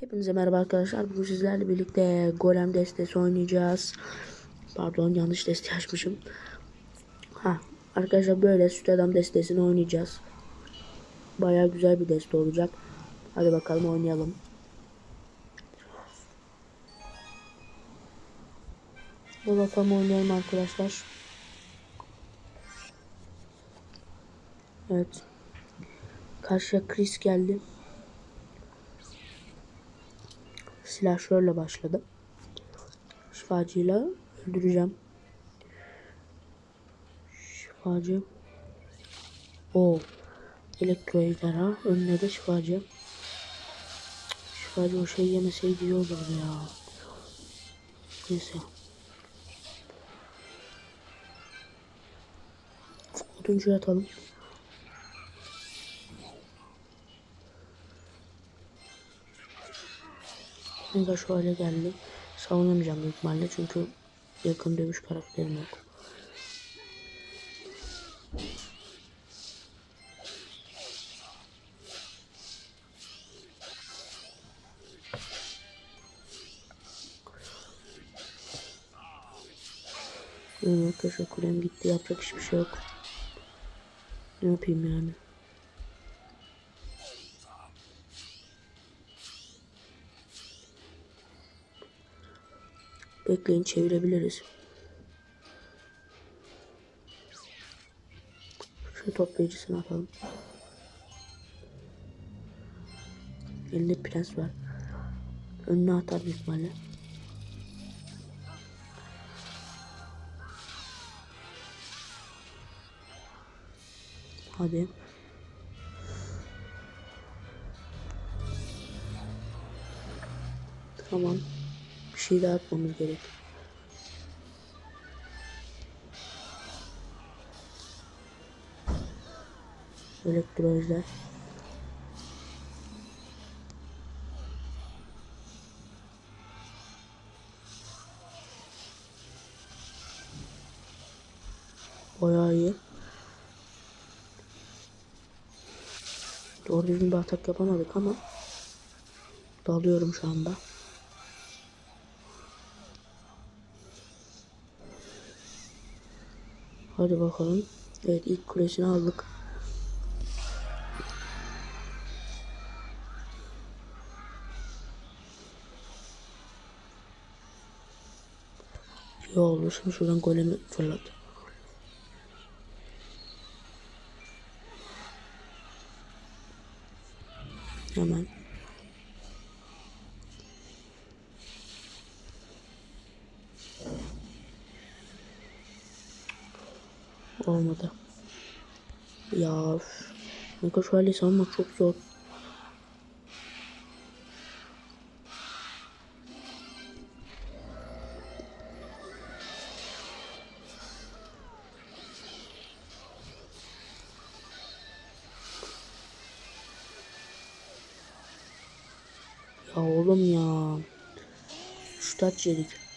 Hepinize merhaba arkadaşlar. Bugün sizlerle birlikte Golem destesi oynayacağız. Pardon yanlış deste açmışım. Ha arkadaşlar böyle süt adam destesini oynayacağız. Baya güzel bir deste olacak. Hadi bakalım oynayalım. Hadi bakalım oynayalım arkadaşlar. Evet. Karşıya Chris geldi. Silahşörle başladı. Şifacıyla öldüreceğim. Şifacı. O. Elektro ejderha. Önüne de şifacı. Şifacı o şey yemeseydi iyi olurdu ya. Neyse. Oduncuya atalım. Mega şöyle geldi. Savunamayacağım büyük ihtimalle çünkü yakın dövüş karakterim yok. Evet, teşekkürüm gitti. Yapacak hiçbir şey yok. Ne yapayım yani? Bekleyin çevirebiliriz. Şu toplayıcısını atalım. Elinde prens var. Önüne atar büyük ihtimalle. Hadi. Tamam. Bir şey daha atmamız gerek. Elektrojler. Bayağı iyi. Doğru düzgün bir atak yapamadık ama dalıyorum şu anda. Hadi bakalım. Evet ilk kulesini aldık. İyi oldu. Şimdi şuradan golemi fırlat. Hemen. Olmadı. Ya. Mega şövalye savunmak çok zor. Ya oğlum ya. Şu taç yedik.